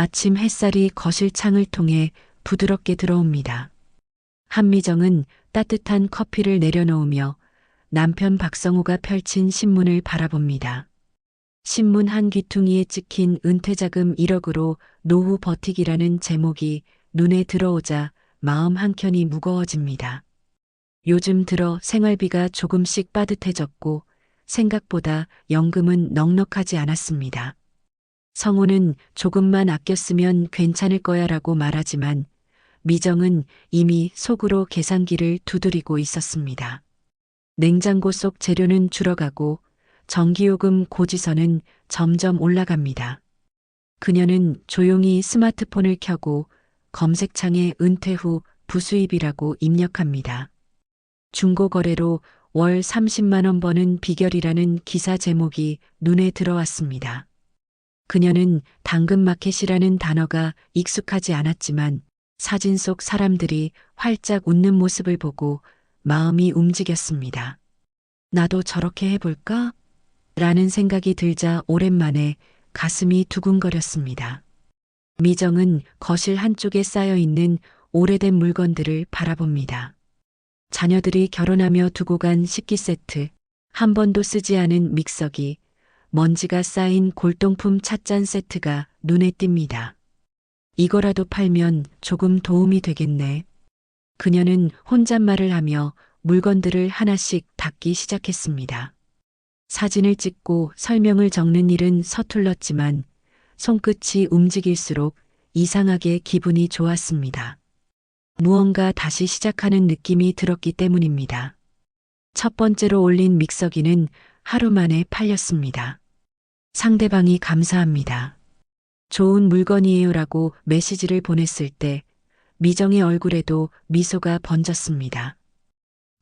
아침 햇살이 거실 창을 통해 부드럽게 들어옵니다. 한미정은 따뜻한 커피를 내려놓으며 남편 박성호가 펼친 신문을 바라봅니다. 신문 한 귀퉁이에 찍힌 은퇴자금 1억으로 노후 버티기라는 제목이 눈에 들어오자 마음 한켠이 무거워집니다. 요즘 들어 생활비가 조금씩 빠듯해졌고 생각보다 연금은 넉넉하지 않았습니다. 성우는 조금만 아꼈으면 괜찮을 거야 라고 말하지만 미정은 이미 속으로 계산기를 두드리고 있었습니다. 냉장고 속 재료는 줄어가고 전기요금 고지서는 점점 올라갑니다. 그녀는 조용히 스마트폰을 켜고 검색창에 은퇴 후 부수입이라고 입력합니다. 중고거래로 월 30만원 버는 비결이라는 기사 제목이 눈에 들어왔습니다. 그녀는 당근마켓이라는 단어가 익숙하지 않았지만 사진 속 사람들이 활짝 웃는 모습을 보고 마음이 움직였습니다. 나도 저렇게 해볼까? 라는 생각이 들자 오랜만에 가슴이 두근거렸습니다. 미정은 거실 한쪽에 쌓여 있는 오래된 물건들을 바라봅니다. 자녀들이 결혼하며 두고 간 식기 세트, 한 번도 쓰지 않은 믹서기, 먼지가 쌓인 골동품 찻잔 세트가 눈에 띕니다. 이거라도 팔면 조금 도움이 되겠네. 그녀는 혼잣말을 하며 물건들을 하나씩 닦기 시작했습니다. 사진을 찍고 설명을 적는 일은 서툴렀지만 손끝이 움직일수록 이상하게 기분이 좋았습니다. 무언가 다시 시작하는 느낌이 들었기 때문입니다. 첫 번째로 올린 믹서기는 하루 만에 팔렸습니다. 상대방이 감사합니다. 좋은 물건이에요라고 메시지를 보냈을 때 미정의 얼굴에도 미소가 번졌습니다.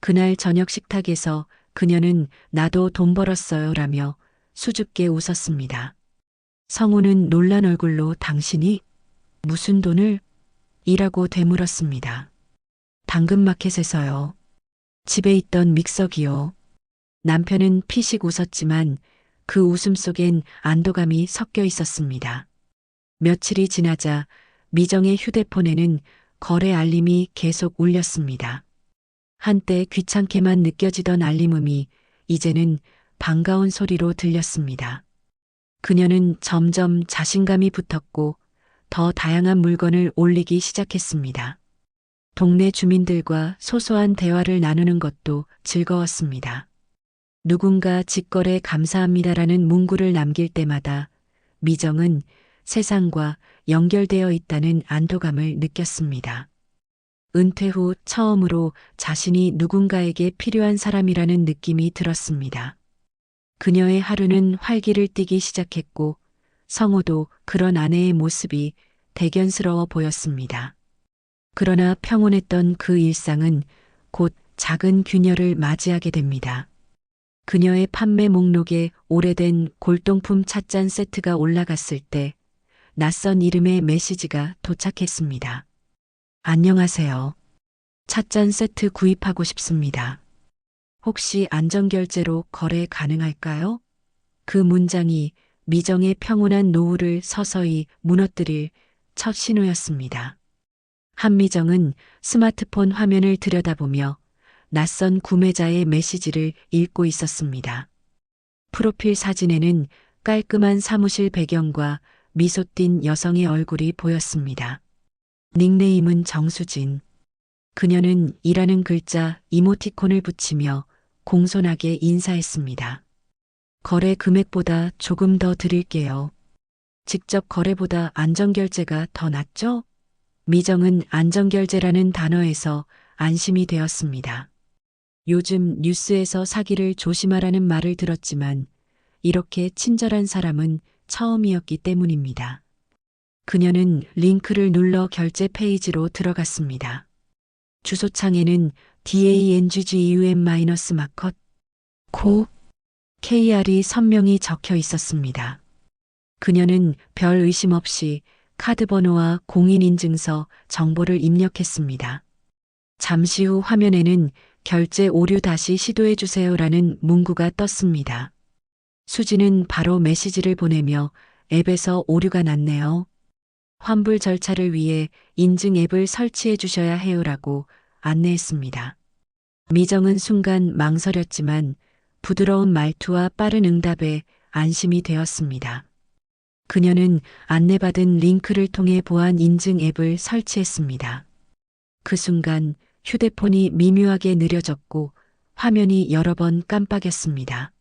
그날 저녁 식탁에서 그녀는 나도 돈 벌었어요 라며 수줍게 웃었습니다. 성우는 놀란 얼굴로 당신이 무슨 돈을? 이라고 되물었습니다. 당근마켓에서요. 집에 있던 믹서기요. 남편은 피식 웃었지만 그 웃음 속엔 안도감이 섞여 있었습니다. 며칠이 지나자 미정의 휴대폰에는 거래 알림이 계속 울렸습니다. 한때 귀찮게만 느껴지던 알림음이 이제는 반가운 소리로 들렸습니다. 그녀는 점점 자신감이 붙었고 더 다양한 물건을 올리기 시작했습니다. 동네 주민들과 소소한 대화를 나누는 것도 즐거웠습니다. 누군가 직거래 감사합니다라는 문구를 남길 때마다 미정은 세상과 연결되어 있다는 안도감을 느꼈습니다. 은퇴 후 처음으로 자신이 누군가에게 필요한 사람이라는 느낌이 들었습니다. 그녀의 하루는 활기를 띠기 시작했고 성호도 그런 아내의 모습이 대견스러워 보였습니다. 그러나 평온했던 그 일상은 곧 작은 균열을 맞이하게 됩니다. 그녀의 판매 목록에 오래된 골동품 찻잔 세트가 올라갔을 때 낯선 이름의 메시지가 도착했습니다. 안녕하세요. 찻잔 세트 구입하고 싶습니다. 혹시 안전결제로 거래 가능할까요? 그 문장이 미정의 평온한 노후를 서서히 무너뜨릴 첫 신호였습니다. 한미정은 스마트폰 화면을 들여다보며 낯선 구매자의 메시지를 읽고 있었습니다. 프로필 사진에는 깔끔한 사무실 배경과 미소 띤 여성의 얼굴이 보였습니다. 닉네임은 정수진. 그녀는 이라는 글자 이모티콘을 붙이며 공손하게 인사했습니다. 거래 금액보다 조금 더 드릴게요. 직접 거래보다 안전결제가 더 낫죠? 미정은 안전결제라는 단어에서 안심이 되었습니다. 요즘 뉴스에서 사기를 조심하라는 말을 들었지만 이렇게 친절한 사람은 처음이었기 때문입니다. 그녀는 링크를 눌러 결제 페이지로 들어갔습니다. 주소창에는 DANGGUM-마커 코 KR이 선명히 적혀 있었습니다. 그녀는 별 의심 없이 카드 번호와 공인인증서 정보를 입력했습니다. 잠시 후 화면에는 결제 오류 다시 시도해 주세요라는 문구가 떴습니다. 수지는 바로 메시지를 보내며 앱에서 오류가 났네요. 환불 절차를 위해 인증 앱을 설치해 주셔야 해요라고 안내했습니다. 미정은 순간 망설였지만 부드러운 말투와 빠른 응답에 안심이 되었습니다. 그녀는 안내받은 링크를 통해 보안 인증 앱을 설치했습니다. 그 순간 휴대폰이 미묘하게 느려졌고 화면이 여러 번 깜빡였습니다.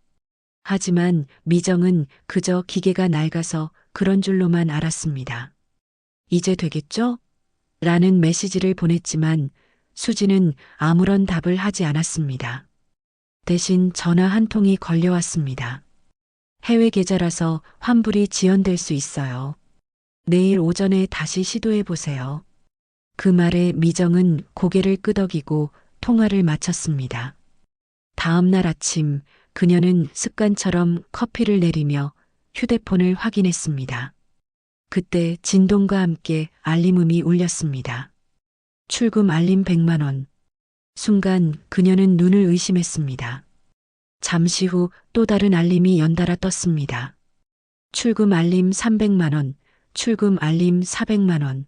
하지만 미정은 그저 기계가 낡아서 그런 줄로만 알았습니다. 이제 되겠죠? 라는 메시지를 보냈지만 수지는 아무런 답을 하지 않았습니다. 대신 전화 한 통이 걸려왔습니다. 해외 계좌라서 환불이 지연될 수 있어요. 내일 오전에 다시 시도해 보세요. 그 말에 미정은 고개를 끄덕이고 통화를 마쳤습니다. 다음 날 아침 그녀는 습관처럼 커피를 내리며 휴대폰을 확인했습니다. 그때 진동과 함께 알림음이 울렸습니다. 출금 알림 100만 원. 순간 그녀는 눈을 의심했습니다. 잠시 후 또 다른 알림이 연달아 떴습니다. 출금 알림 300만 원, 출금 알림 400만 원.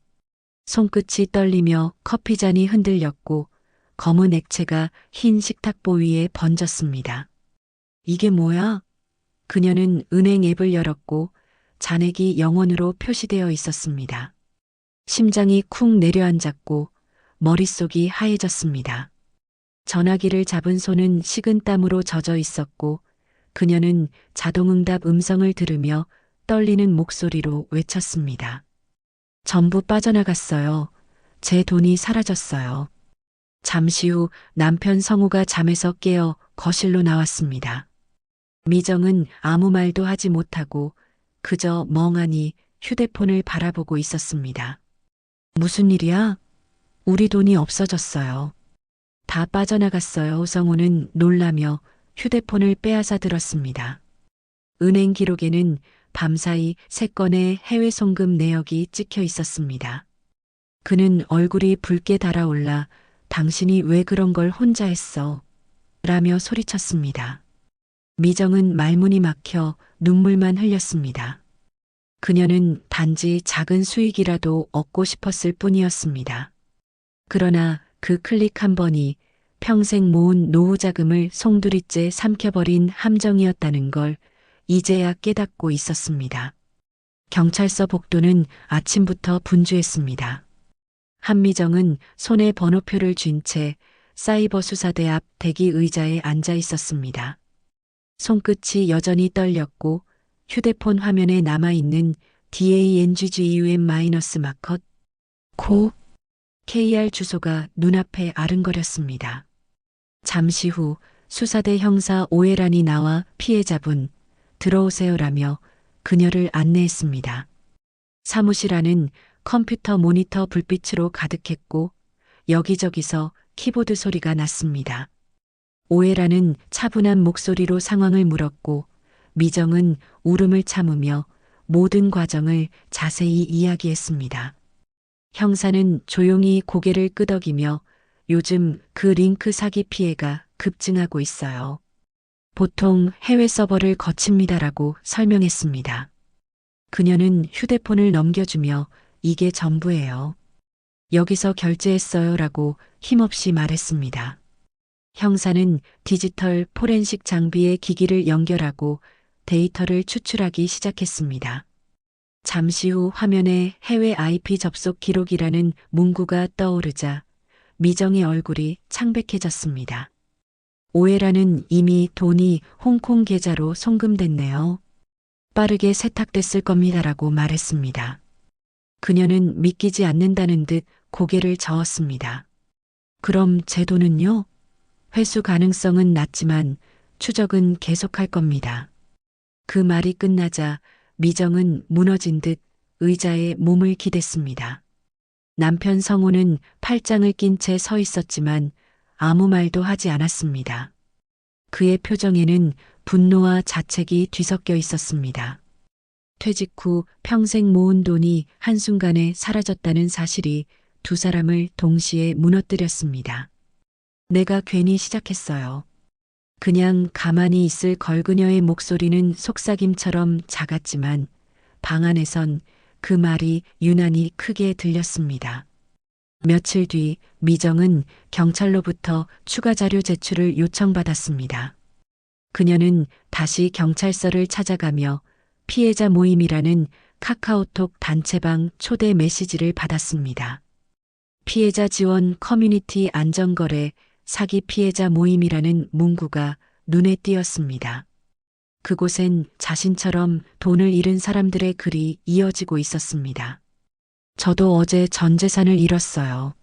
손끝이 떨리며 커피잔이 흔들렸고 검은 액체가 흰 식탁보 위에 번졌습니다. 이게 뭐야? 그녀는 은행 앱을 열었고 잔액이 영원으로 표시되어 있었습니다. 심장이 쿵 내려앉았고 머릿속이 하얘졌습니다. 전화기를 잡은 손은 식은 땀으로 젖어 있었고 그녀는 자동응답 음성을 들으며 떨리는 목소리로 외쳤습니다. 전부 빠져나갔어요. 제 돈이 사라졌어요. 잠시 후 남편 성우가 잠에서 깨어 거실로 나왔습니다. 미정은 아무 말도 하지 못하고 그저 멍하니 휴대폰을 바라보고 있었습니다. 무슨 일이야? 우리 돈이 없어졌어요. 다 빠져나갔어요. 성우는 놀라며 휴대폰을 빼앗아 들었습니다. 은행 기록에는 밤사이 세 건의 해외 송금 내역이 찍혀 있었습니다. 그는 얼굴이 붉게 달아올라 당신이 왜 그런 걸 혼자 했어? 라며 소리쳤습니다. 미정은 말문이 막혀 눈물만 흘렸습니다. 그녀는 단지 작은 수익이라도 얻고 싶었을 뿐이었습니다. 그러나 그 클릭 한 번이 평생 모은 노후 자금을 송두리째 삼켜버린 함정이었다는 걸 이제야 깨닫고 있었습니다. 경찰서 복도는 아침부터 분주했습니다. 한미정은 손에 번호표를 쥔 채 사이버 수사대 앞 대기 의자에 앉아 있었습니다. 손끝이 여전히 떨렸고 휴대폰 화면에 남아있는 DANGGUM- 마컷 고 KR 주소가 눈앞에 아른거렸습니다. 잠시 후 수사대 형사 오해란이 나와 피해자분 들어오세요라며 그녀를 안내했습니다. 사무실 안은 컴퓨터 모니터 불빛으로 가득했고 여기저기서 키보드 소리가 났습니다. 오해라는 차분한 목소리로 상황을 물었고 미정은 울음을 참으며 모든 과정을 자세히 이야기했습니다. 형사는 조용히 고개를 끄덕이며 요즘 그 링크 사기 피해가 급증하고 있어요. 보통 해외 서버를 거칩니다라고 설명했습니다. 그녀는 휴대폰을 넘겨주며 이게 전부예요. 여기서 결제했어요라고 힘없이 말했습니다. 형사는 디지털 포렌식 장비의 기기를 연결하고 데이터를 추출하기 시작했습니다. 잠시 후 화면에 해외 IP 접속 기록이라는 문구가 떠오르자 미정의 얼굴이 창백해졌습니다. 오해라는 이미 돈이 홍콩 계좌로 송금됐네요. 빠르게 세탁됐을 겁니다라고 말했습니다. 그녀는 믿기지 않는다는 듯 고개를 저었습니다. 그럼 제 돈은요? 회수 가능성은 낮지만 추적은 계속할 겁니다. 그 말이 끝나자 미정은 무너진 듯 의자에 몸을 기댔습니다. 남편 성우는 팔짱을 낀 채 서 있었지만 아무 말도 하지 않았습니다. 그의 표정에는 분노와 자책이 뒤섞여 있었습니다. 퇴직 후 평생 모은 돈이 한순간에 사라졌다는 사실이 두 사람을 동시에 무너뜨렸습니다. 내가 괜히 시작했어요. 그냥 가만히 있을 걸 그녀의 목소리는 속삭임처럼 작았지만 방 안에선 그 말이 유난히 크게 들렸습니다. 며칠 뒤 미정은 경찰로부터 추가 자료 제출을 요청받았습니다. 그녀는 다시 경찰서를 찾아가며 피해자 모임이라는 카카오톡 단체방 초대 메시지를 받았습니다. 피해자 지원 커뮤니티 안전거래 사기 피해자 모임이라는 문구가 눈에 띄었습니다. 그곳엔 자신처럼 돈을 잃은 사람들의 글이 이어지고 있었습니다. 저도 어제 전 재산을 잃었어요.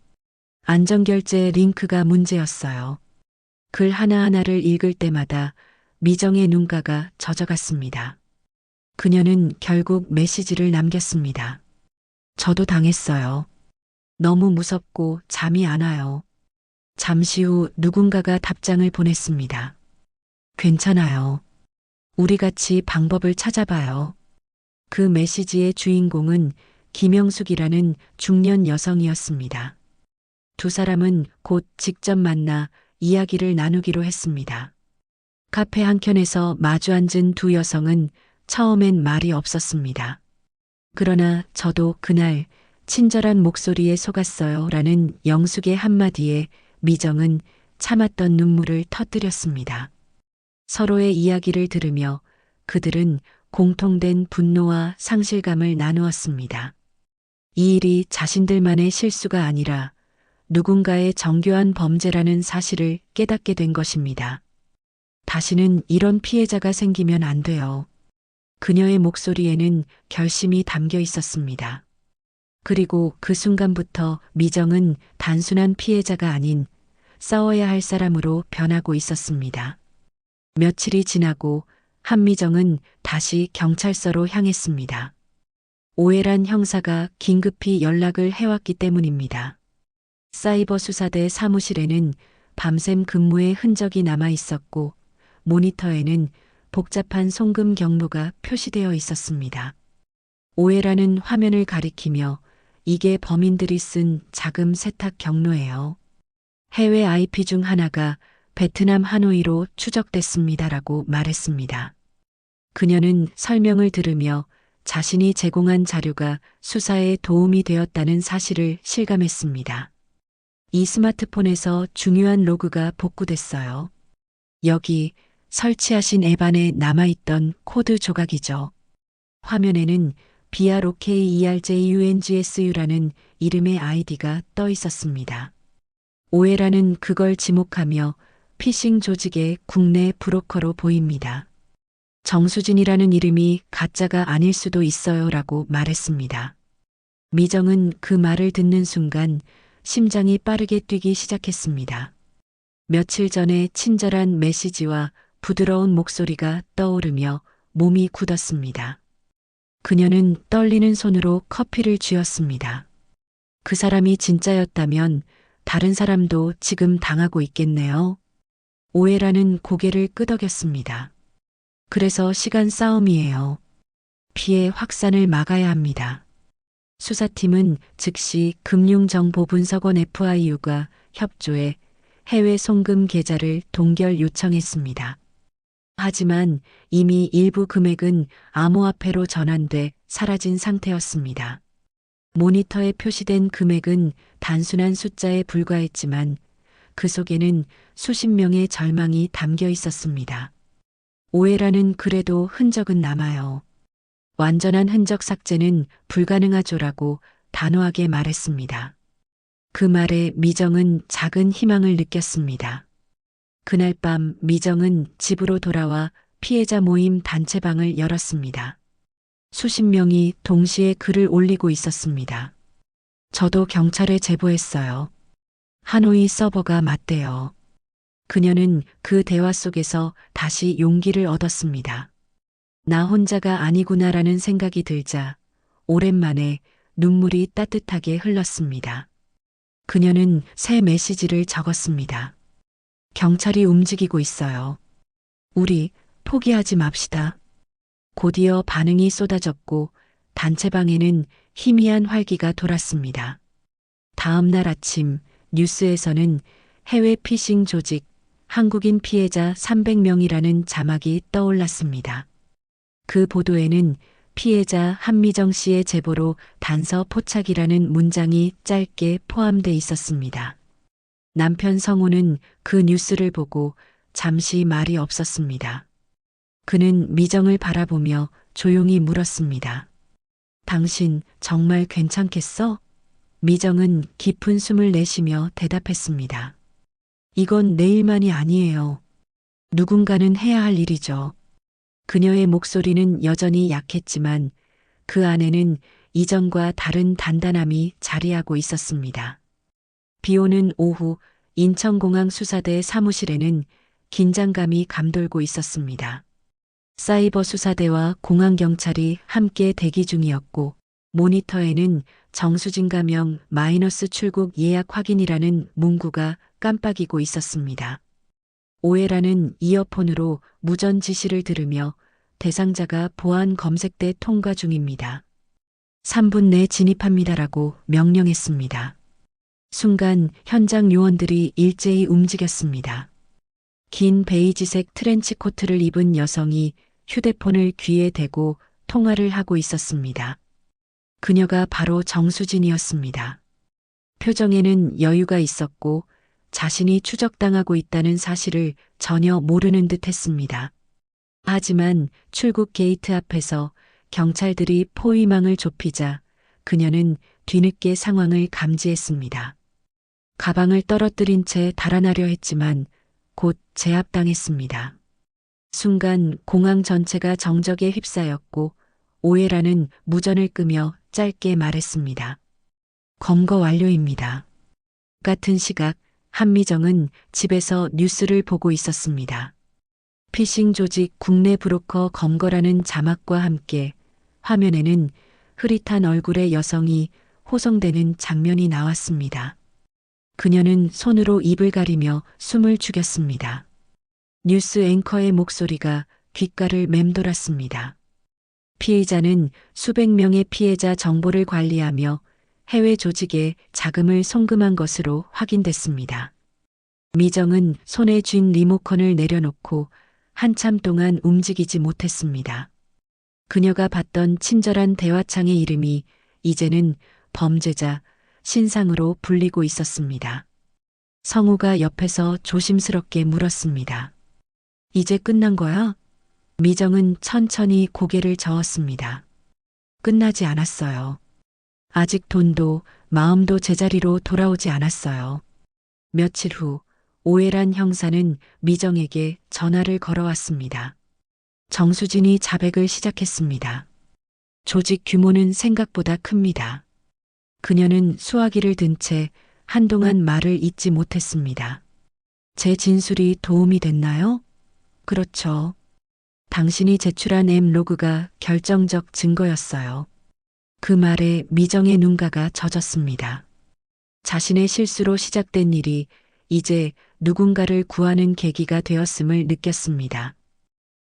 안전결제 링크가 문제였어요. 글 하나하나를 읽을 때마다 미정의 눈가가 젖어갔습니다. 그녀는 결국 메시지를 남겼습니다. 저도 당했어요. 너무 무섭고 잠이 안 와요. 잠시 후 누군가가 답장을 보냈습니다. 괜찮아요. 우리 같이 방법을 찾아봐요. 그 메시지의 주인공은 김영숙이라는 중년 여성이었습니다. 두 사람은 곧 직접 만나 이야기를 나누기로 했습니다. 카페 한켠에서 마주 앉은 두 여성은 처음엔 말이 없었습니다. 그러나 저도 그날 친절한 목소리에 속았어요 라는 영숙의 한마디에 미정은 참았던 눈물을 터뜨렸습니다. 서로의 이야기를 들으며 그들은 공통된 분노와 상실감을 나누었습니다. 이 일이 자신들만의 실수가 아니라 누군가의 정교한 범죄라는 사실을 깨닫게 된 것입니다. 다시는 이런 피해자가 생기면 안 돼요. 그녀의 목소리에는 결심이 담겨 있었습니다. 그리고 그 순간부터 미정은 단순한 피해자가 아닌 싸워야 할 사람으로 변하고 있었습니다. 며칠이 지나고 한미정은 다시 경찰서로 향했습니다. 오해란 형사가 긴급히 연락을 해왔기 때문입니다. 사이버 수사대 사무실에는 밤샘 근무의 흔적이 남아 있었고 모니터에는 복잡한 송금 경로가 표시되어 있었습니다. 오해라는 화면을 가리키며 이게 범인들이 쓴 자금 세탁 경로예요. 해외 IP 중 하나가 베트남 하노이로 추적됐습니다라고 말했습니다. 그녀는 설명을 들으며 자신이 제공한 자료가 수사에 도움이 되었다는 사실을 실감했습니다. 이 스마트폰에서 중요한 로그가 복구됐어요. 여기 설치하신 앱 안에 남아있던 코드 조각이죠. 화면에는 BROKERJUNGSU라는 이름의 아이디가 떠 있었습니다. 오해라는 그걸 지목하며 피싱 조직의 국내 브로커로 보입니다. 정수진이라는 이름이 가짜가 아닐 수도 있어요 라고 말했습니다. 미정은 그 말을 듣는 순간 심장이 빠르게 뛰기 시작했습니다. 며칠 전에 친절한 메시지와 부드러운 목소리가 떠오르며 몸이 굳었습니다. 그녀는 떨리는 손으로 커피를 쥐었습니다. 그 사람이 진짜였다면 다른 사람도 지금 당하고 있겠네요. 오해라는 고개를 끄덕였습니다. 그래서 시간 싸움이에요. 피해 확산을 막아야 합니다. 수사팀은 즉시 금융정보분석원 FIU가 협조해 해외 송금 계좌를 동결 요청했습니다. 하지만 이미 일부 금액은 암호화폐로 전환돼 사라진 상태였습니다. 모니터에 표시된 금액은 단순한 숫자에 불과했지만 그 속에는 수십 명의 절망이 담겨 있었습니다. 오해라는 그래도 흔적은 남아요. 완전한 흔적 삭제는 불가능하죠라고 단호하게 말했습니다. 그 말에 미정은 작은 희망을 느꼈습니다. 그날 밤 미정은 집으로 돌아와 피해자 모임 단체방을 열었습니다. 수십 명이 동시에 글을 올리고 있었습니다. 저도 경찰에 제보했어요. 하노이 서버가 맞대요. 그녀는 그 대화 속에서 다시 용기를 얻었습니다. 나 혼자가 아니구나라는 생각이 들자 오랜만에 눈물이 따뜻하게 흘렀습니다. 그녀는 새 메시지를 적었습니다. 경찰이 움직이고 있어요. 우리 포기하지 맙시다. 곧이어 반응이 쏟아졌고 단체방에는 희미한 활기가 돌았습니다. 다음 날 아침 뉴스에서는 해외 피싱 조직 한국인 피해자 300명이라는 자막이 떠올랐습니다. 그 보도에는 피해자 한미정 씨의 제보로 단서 포착이라는 문장이 짧게 포함돼 있었습니다. 남편 성우는 그 뉴스를 보고 잠시 말이 없었습니다. 그는 미정을 바라보며 조용히 물었습니다. 당신 정말 괜찮겠어? 미정은 깊은 숨을 내쉬며 대답했습니다. 이건 내 일만이 아니에요. 누군가는 해야 할 일이죠. 그녀의 목소리는 여전히 약했지만 그 안에는 이전과 다른 단단함이 자리하고 있었습니다. 비 오는 오후 인천공항 수사대 사무실에는 긴장감이 감돌고 있었습니다. 사이버 수사대와 공항경찰이 함께 대기 중이었고 모니터에는 정수진 가명 마이너스 출국 예약 확인이라는 문구가 깜빡이고 있었습니다. 오해라는 이어폰으로 무전 지시를 들으며 대상자가 보안 검색대 통과 중입니다. 3분 내 진입합니다라고 명령했습니다. 순간 현장 요원들이 일제히 움직였습니다. 긴 베이지색 트렌치 코트를 입은 여성이 휴대폰을 귀에 대고 통화를 하고 있었습니다. 그녀가 바로 정수진이었습니다. 표정에는 여유가 있었고 자신이 추적당하고 있다는 사실을 전혀 모르는 듯 했습니다. 하지만 출국 게이트 앞에서 경찰들이 포위망을 좁히자 그녀는 뒤늦게 상황을 감지했습니다. 가방을 떨어뜨린 채 달아나려 했지만 곧 제압당했습니다. 순간 공항 전체가 정적에 휩싸였고 오해라는 무전을 끄며 짧게 말했습니다. 검거 완료입니다. 같은 시각 한미정은 집에서 뉴스를 보고 있었습니다. 피싱 조직 국내 브로커 검거라는 자막과 함께 화면에는 흐릿한 얼굴의 여성이 호송되는 장면이 나왔습니다. 그녀는 손으로 입을 가리며 숨을 죽였습니다. 뉴스 앵커의 목소리가 귓가를 맴돌았습니다. 피해자는 수백 명의 피해자 정보를 관리하며 해외 조직에 자금을 송금한 것으로 확인됐습니다. 미정은 손에 쥔 리모컨을 내려놓고 한참 동안 움직이지 못했습니다. 그녀가 봤던 친절한 대화창의 이름이 이제는 범죄자, 신상으로 불리고 있었습니다. 성우가 옆에서 조심스럽게 물었습니다. 이제 끝난 거야? 미정은 천천히 고개를 저었습니다. 끝나지 않았어요. 아직 돈도 마음도 제자리로 돌아오지 않았어요. 며칠 후 오해란 형사는 미정에게 전화를 걸어왔습니다. 정수진이 자백을 시작했습니다. 조직 규모는 생각보다 큽니다. 그녀는 수화기를 든 채 한동안 말을 잇지 못했습니다. 제 진술이 도움이 됐나요? 그렇죠. 당신이 제출한 M 로그가 결정적 증거였어요. 그 말에 미정의 눈가가 젖었습니다. 자신의 실수로 시작된 일이 이제 누군가를 구하는 계기가 되었음을 느꼈습니다.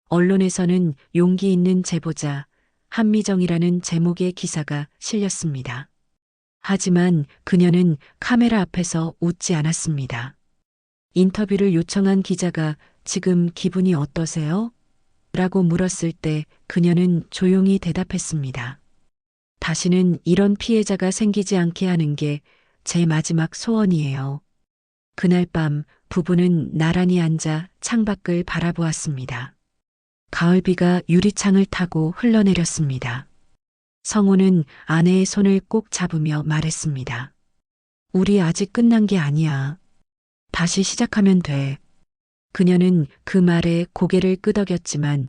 언론에서는 용기 있는 제보자, 한미정이라는 제목의 기사가 실렸습니다. 하지만 그녀는 카메라 앞에서 웃지 않았습니다. 인터뷰를 요청한 기자가 지금 기분이 어떠세요? 라고 물었을 때 그녀는 조용히 대답했습니다. 다시는 이런 피해자가 생기지 않게 하는 게 제 마지막 소원이에요. 그날 밤 부부는 나란히 앉아 창밖을 바라보았습니다. 가을비가 유리창을 타고 흘러내렸습니다. 성우는 아내의 손을 꼭 잡으며 말했습니다. 우리 아직 끝난 게 아니야. 다시 시작하면 돼. 그녀는 그 말에 고개를 끄덕였지만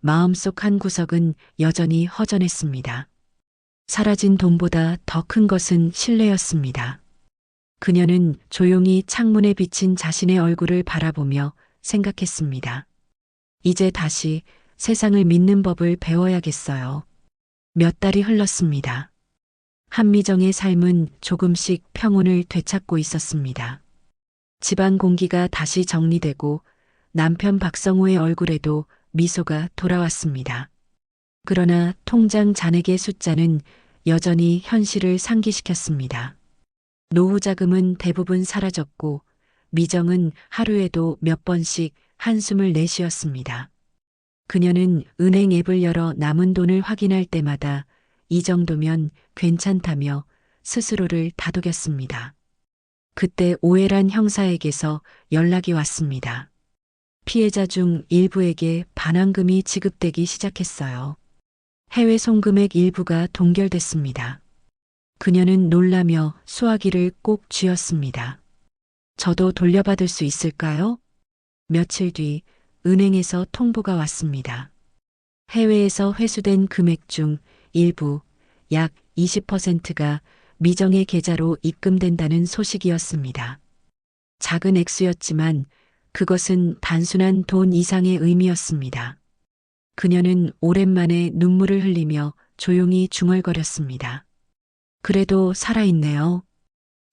마음속 한 구석은 여전히 허전했습니다. 사라진 돈보다 더 큰 것은 신뢰였습니다. 그녀는 조용히 창문에 비친 자신의 얼굴을 바라보며 생각했습니다. 이제 다시 세상을 믿는 법을 배워야겠어요. 몇 달이 흘렀습니다. 한미정의 삶은 조금씩 평온을 되찾고 있었습니다. 집안 공기가 다시 정리되고 남편 박성호의 얼굴에도 미소가 돌아왔습니다. 그러나 통장 잔액의 숫자는 여전히 현실을 상기시켰습니다. 노후 자금은 대부분 사라졌고 미정은 하루에도 몇 번씩 한숨을 내쉬었습니다. 그녀는 은행 앱을 열어 남은 돈을 확인할 때마다 이 정도면 괜찮다며 스스로를 다독였습니다. 그때 오해란 형사에게서 연락이 왔습니다. 피해자 중 일부에게 반환금이 지급되기 시작했어요. 해외 송금액 일부가 동결됐습니다. 그녀는 놀라며 수화기를 꼭 쥐었습니다. 저도 돌려받을 수 있을까요? 며칠 뒤 은행에서 통보가 왔습니다. 해외에서 회수된 금액 중 일부 약 20%가 미정의 계좌로 입금된다는 소식이었습니다. 작은 액수였지만 그것은 단순한 돈 이상의 의미였습니다. 그녀는 오랜만에 눈물을 흘리며 조용히 중얼거렸습니다. 그래도 살아있네요.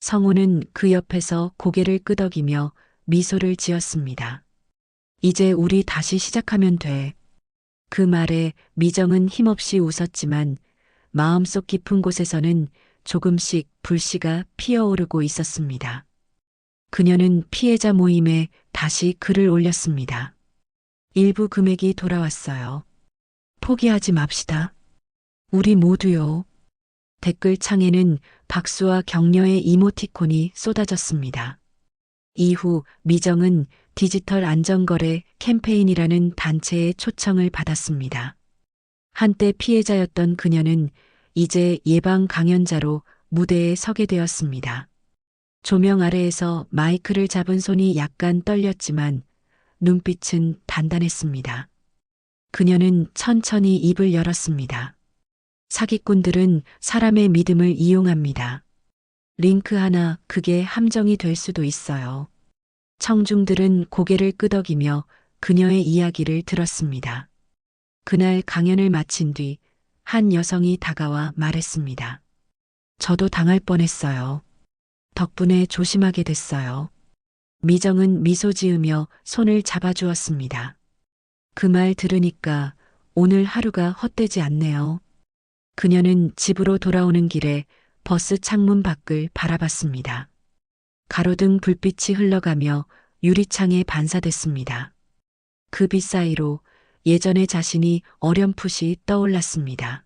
성우는 그 옆에서 고개를 끄덕이며 미소를 지었습니다. 이제 우리 다시 시작하면 돼. 그 말에 미정은 힘없이 웃었지만 마음속 깊은 곳에서는 조금씩 불씨가 피어오르고 있었습니다. 그녀는 피해자 모임에 다시 글을 올렸습니다. 일부 금액이 돌아왔어요. 포기하지 맙시다. 우리 모두요. 댓글 창에는 박수와 격려의 이모티콘이 쏟아졌습니다. 이후 미정은 디지털 안전거래 캠페인이라는 단체의 초청을 받았습니다. 한때 피해자였던 그녀는 이제 예방 강연자로 무대에 서게 되었습니다. 조명 아래에서 마이크를 잡은 손이 약간 떨렸지만 눈빛은 단단했습니다. 그녀는 천천히 입을 열었습니다. 사기꾼들은 사람의 믿음을 이용합니다. 링크 하나 그게 함정이 될 수도 있어요. 청중들은 고개를 끄덕이며 그녀의 이야기를 들었습니다. 그날 강연을 마친 뒤 한 여성이 다가와 말했습니다. 저도 당할 뻔했어요. 덕분에 조심하게 됐어요. 미정은 미소 지으며 손을 잡아주었습니다. 그 말 들으니까 오늘 하루가 헛되지 않네요. 그녀는 집으로 돌아오는 길에 버스 창문 밖을 바라봤습니다. 가로등 불빛이 흘러가며 유리창에 반사됐습니다. 그 빛 사이로 예전의 자신이 어렴풋이 떠올랐습니다.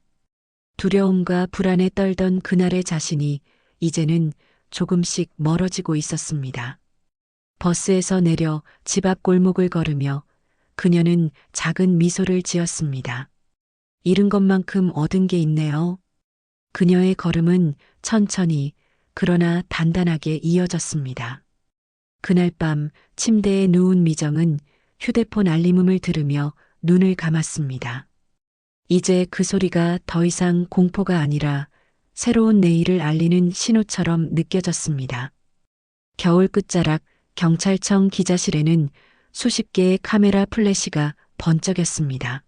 두려움과 불안에 떨던 그날의 자신이 이제는 조금씩 멀어지고 있었습니다. 버스에서 내려 집 앞 골목을 걸으며 그녀는 작은 미소를 지었습니다. 잃은 것만큼 얻은 게 있네요. 그녀의 걸음은 천천히 그러나 단단하게 이어졌습니다. 그날 밤 침대에 누운 미정은 휴대폰 알림음을 들으며 눈을 감았습니다. 이제 그 소리가 더 이상 공포가 아니라 새로운 내일을 알리는 신호처럼 느껴졌습니다. 겨울 끝자락 경찰청 기자실에는 수십 개의 카메라 플래시가 번쩍였습니다.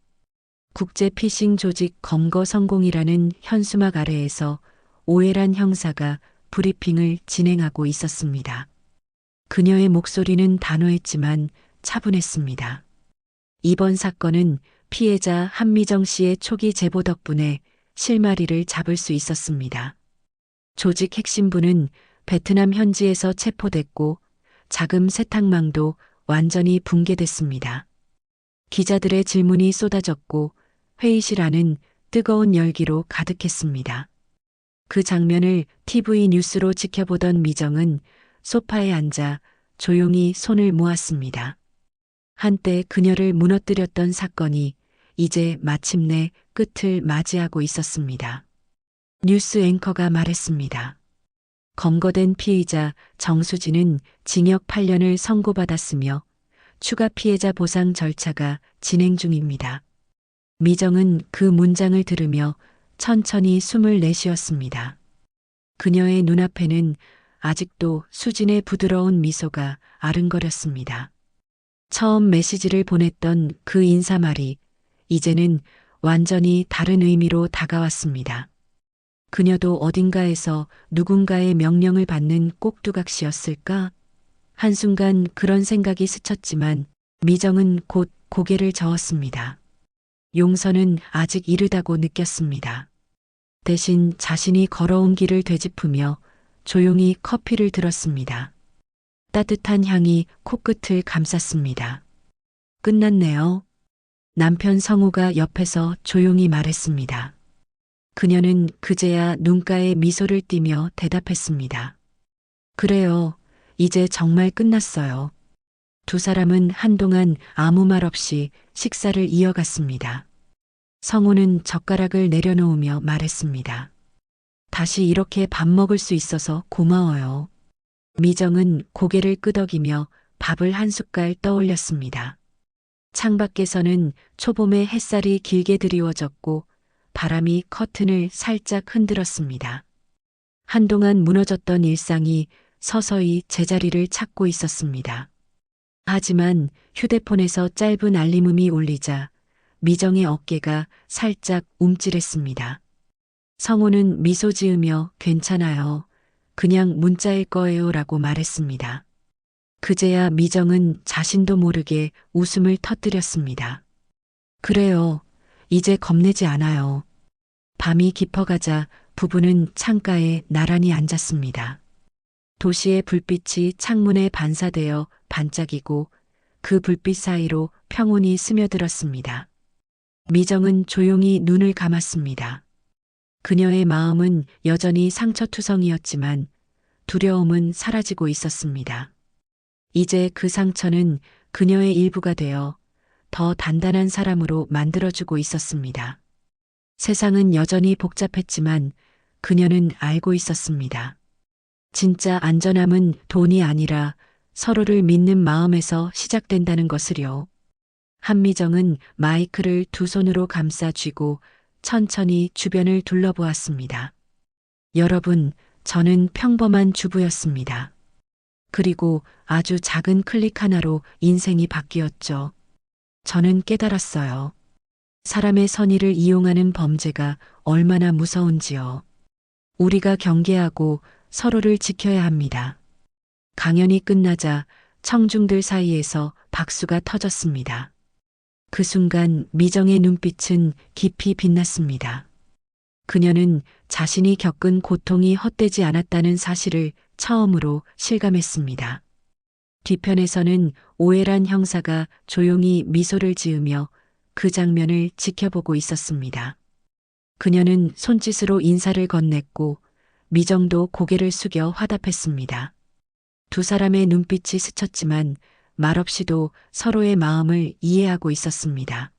국제 피싱 조직 검거 성공이라는 현수막 아래에서 오해란 형사가 브리핑을 진행하고 있었습니다. 그녀의 목소리는 단호했지만 차분했습니다. 이번 사건은 피해자 한미정 씨의 초기 제보 덕분에 실마리를 잡을 수 있었습니다. 조직 핵심부는 베트남 현지에서 체포됐고 자금 세탁망도 완전히 붕괴됐습니다. 기자들의 질문이 쏟아졌고 회의실 안은 뜨거운 열기로 가득했습니다. 그 장면을 TV 뉴스로 지켜보던 미정은 소파에 앉아 조용히 손을 모았습니다. 한때 그녀를 무너뜨렸던 사건이 이제 마침내 끝을 맞이하고 있었습니다. 뉴스 앵커가 말했습니다. 검거된 피의자 정수진은 징역 8년을 선고받았으며 추가 피해자 보상 절차가 진행 중입니다. 미정은 그 문장을 들으며 천천히 숨을 내쉬었습니다. 그녀의 눈앞에는 아직도 수진의 부드러운 미소가 아른거렸습니다. 처음 메시지를 보냈던 그 인사말이 이제는 완전히 다른 의미로 다가왔습니다. 그녀도 어딘가에서 누군가의 명령을 받는 꼭두각시였을까? 한순간 그런 생각이 스쳤지만 미정은 곧 고개를 저었습니다. 용서는 아직 이르다고 느꼈습니다. 대신 자신이 걸어온 길을 되짚으며 조용히 커피를 들었습니다. 따뜻한 향이 코끝을 감쌌습니다. 끝났네요. 남편 성우가 옆에서 조용히 말했습니다. 그녀는 그제야 눈가에 미소를 띠며 대답했습니다. 그래요. 이제 정말 끝났어요. 두 사람은 한동안 아무 말 없이 식사를 이어갔습니다. 성우는 젓가락을 내려놓으며 말했습니다. 다시 이렇게 밥 먹을 수 있어서 고마워요. 미정은 고개를 끄덕이며 밥을 한 숟갈 떠올렸습니다. 창밖에서는 초봄의 햇살이 길게 드리워졌고 바람이 커튼을 살짝 흔들었습니다. 한동안 무너졌던 일상이 서서히 제자리를 찾고 있었습니다. 하지만 휴대폰에서 짧은 알림음이 울리자 미정의 어깨가 살짝 움찔했습니다. 성호는 미소 지으며 괜찮아요. 그냥 문자일 거예요 라고 말했습니다. 그제야 미정은 자신도 모르게 웃음을 터뜨렸습니다. 그래요. 이제 겁내지 않아요. 밤이 깊어가자 부부는 창가에 나란히 앉았습니다. 도시의 불빛이 창문에 반사되어 반짝이고 그 불빛 사이로 평온이 스며들었습니다. 미정은 조용히 눈을 감았습니다. 그녀의 마음은 여전히 상처투성이었지만 두려움은 사라지고 있었습니다. 이제 그 상처는 그녀의 일부가 되어 더 단단한 사람으로 만들어주고 있었습니다. 세상은 여전히 복잡했지만 그녀는 알고 있었습니다. 진짜 안전함은 돈이 아니라 서로를 믿는 마음에서 시작된다는 것을요. 한미정은 마이크를 두 손으로 감싸 쥐고 천천히 주변을 둘러보았습니다. 여러분, 저는 평범한 주부였습니다. 그리고 아주 작은 클릭 하나로 인생이 바뀌었죠. 저는 깨달았어요. 사람의 선의를 이용하는 범죄가 얼마나 무서운지요. 우리가 경계하고 서로를 지켜야 합니다. 강연이 끝나자 청중들 사이에서 박수가 터졌습니다. 그 순간 미정의 눈빛은 깊이 빛났습니다. 그녀는 자신이 겪은 고통이 헛되지 않았다는 사실을 처음으로 실감했습니다. 뒤편에서는 오해란 형사가 조용히 미소를 지으며 그 장면을 지켜보고 있었습니다. 그녀는 손짓으로 인사를 건넸고 미정도 고개를 숙여 화답했습니다. 두 사람의 눈빛이 스쳤지만 말없이도 서로의 마음을 이해하고 있었습니다.